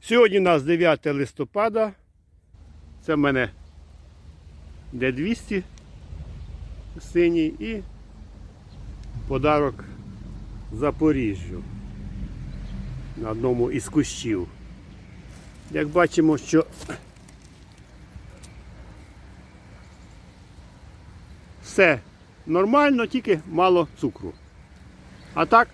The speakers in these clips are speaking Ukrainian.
Сьогодні у нас 9 листопада. Це в мене Д200 синій і подарок Запоріжжю на одному із кущів. Як бачимо, що все нормально, тільки мало цукру. А так,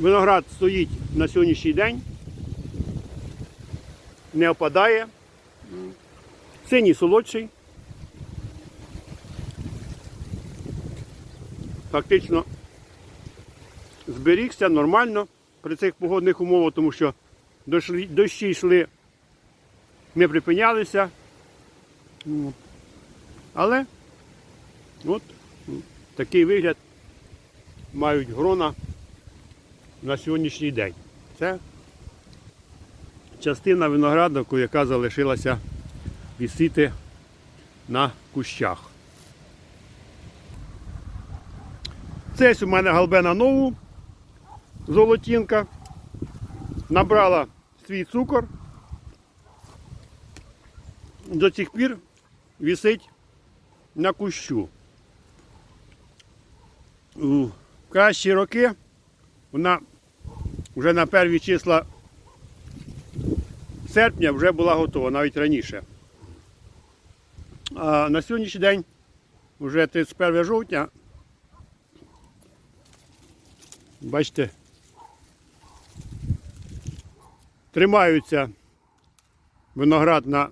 виноград стоїть на сьогоднішній день, не опадає. Синій солодший. Фактично зберігся нормально при цих погодних умовах, тому що дощі, йшли, не припинялися. Але от такий вигляд мають грона на сьогоднішній день. Це частина винограду, яка залишилася висіти на кущах. Це у мене галбена нову золотінка. Набрала свій цукор. До цих пір висить на кущу. У кращі роки вона вже на перві числа серпня вже була готова, навіть раніше. А на сьогоднішній день, вже 31 жовтня, бачите, тримаються виноград на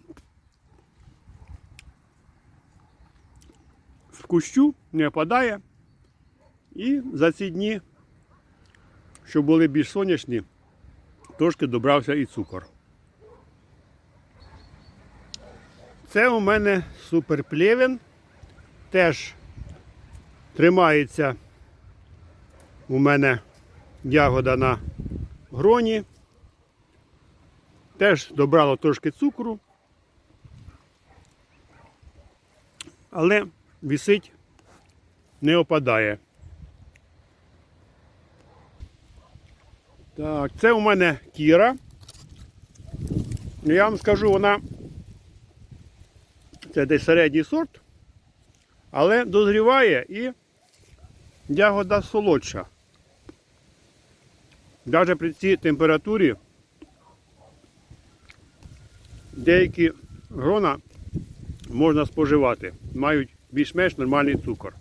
в кущу, не опадає. І за ці дні, що були більш сонячні, трошки добрався і цукор. Це у мене суперплевен. Теж тримається у мене ягода на гроні. Теж добрало трошки цукру. Але висить, не опадає. Так, це у мене кіра. Я вам скажу, вона це десь середній сорт, але дозріває і ягода солодша. Навіть при цій температурі деякі грона можна споживати, мають більш-менш нормальний цукор.